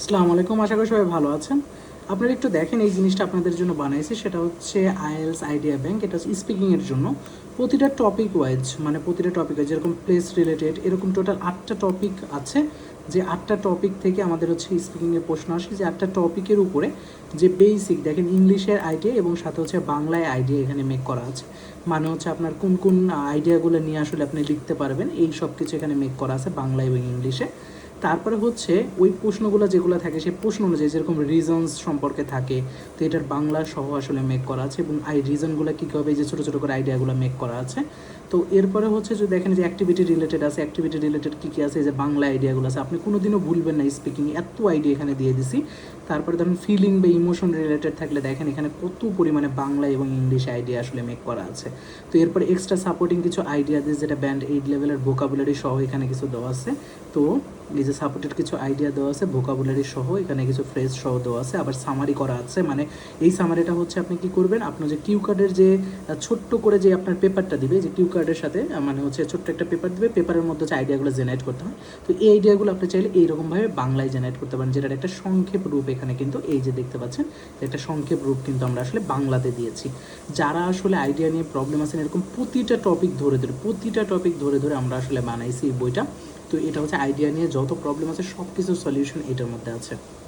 আসসালামু আলাইকুম, আশা করি সবাই ভালো আছেন। আপনারা একটু দেখেন এই জিনিসটা আপনাদের জন্য বানাইছি, সেটা হচ্ছে আইএলস আইডিয়া ব্যাংক। এটা হচ্ছে স্পিকিংয়ের জন্য। প্রতিটা টপিক ওয়াইজ মানে প্রতিটা টপিক ওয়াইজ যেরকম প্লেস রিলেটেড এরকম টোটাল আটটা টপিক আছে। যে আটটা টপিক থেকে আমাদের হচ্ছে স্পিকিংয়ের প্রশ্ন আসে। যে আটটা টপিকের উপরে যে বেসিক দেখেন ইংলিশের আইডিয়া এবং সাথে হচ্ছে বাংলায় আইডিয়া এখানে মেক করা আছে। মানে হচ্ছে আপনার কোন কোন আইডিয়াগুলো নিয়ে আসলে আপনি লিখতে পারবেন, এই সব কিছু এখানে মেক করা আছে বাংলা এবং ইংলিশে। তারপরে হচ্ছে ওই প্রশ্নগুলো যেগুলো থাকে, সেই প্রশ্ন অনুযায়ী যেরকম রিজনস সম্পর্কে থাকে, তো এটার বাংলা সহ আসলে মেক করা আছে এবং আই রিজনগুলো কী হবে যে ছোটো ছোটো করে আইডিয়াগুলো মেক করা আছে। তো এরপরে হচ্ছে যে দেখেন যে অ্যাক্টিভিটি রিলেটেড আছে অ্যাক্টিভিটি রিলেটেড কী কী আছে যে বাংলা আইডিয়াগুলো আছে, আপনি কোনোদিনও ভুলবেন না স্পিকিং এত আইডিয়া এখানে দিয়ে দিছি। তারপরে ধরুন ফিলিং বা ইমোশন রিলেটেড থাকলে দেখেন এখানে কত পরিমাণে বাংলা এবং ইংলিশ আইডিয়া আসলে মেক করা আছে। তো এরপরে এক্সট্রা সাপোর্টিং কিছু আইডিয়া দিয়ে যেটা ব্যান্ড এইট লেভেলের ভোকাবুলারি সহ এখানে কিছু দেওয়া আছে। তো এই যে সাপোর্টেড কিছু আইডিয়া দেওয়া আছে ভোকাবুলারি সহ এখানে কিছু ফ্রেজ সহ দেওয়া আছে। আবার সামারি করা আছে মানে এই সামারিটা হচ্ছে আপনি কি করবেন? আপনার যে কিউ কার্ডের যে ছোট্ট করে যে আপনার পেপারটা দিবে, যে কিউ কার্ডের সাথে মানে হচ্ছে ছোট্ট একটা পেপার দিবে পেপারের মধ্যে হচ্ছে আইডিয়াগুলো জেনারেট করতে হয়। তো এই আইডিয়াগুলো আপনি চাইলে এইরকমভাবে বাংলায় জেনারেট করতে পারেন, যেটার একটা সংক্ষেপ রূপ এখানে কিন্তু এই যে দেখতে পাচ্ছেন, একটা সংক্ষেপ রূপ কিন্তু আমরা আসলে বাংলাতে দিয়েছি। যারা আসলে আইডিয়া নিয়ে প্রবলেম আছেন, এরকম প্রতিটা টপিক ধরে ধরে, প্রতিটা টপিক ধরে ধরে আমরা আসলে বানাইছি এই বইটা। তো এটা হচ্ছে আইডিয়া নিয়ে যত প্রবলেম আছে সব কিছুর সলিউশন এটার মধ্যে আছে।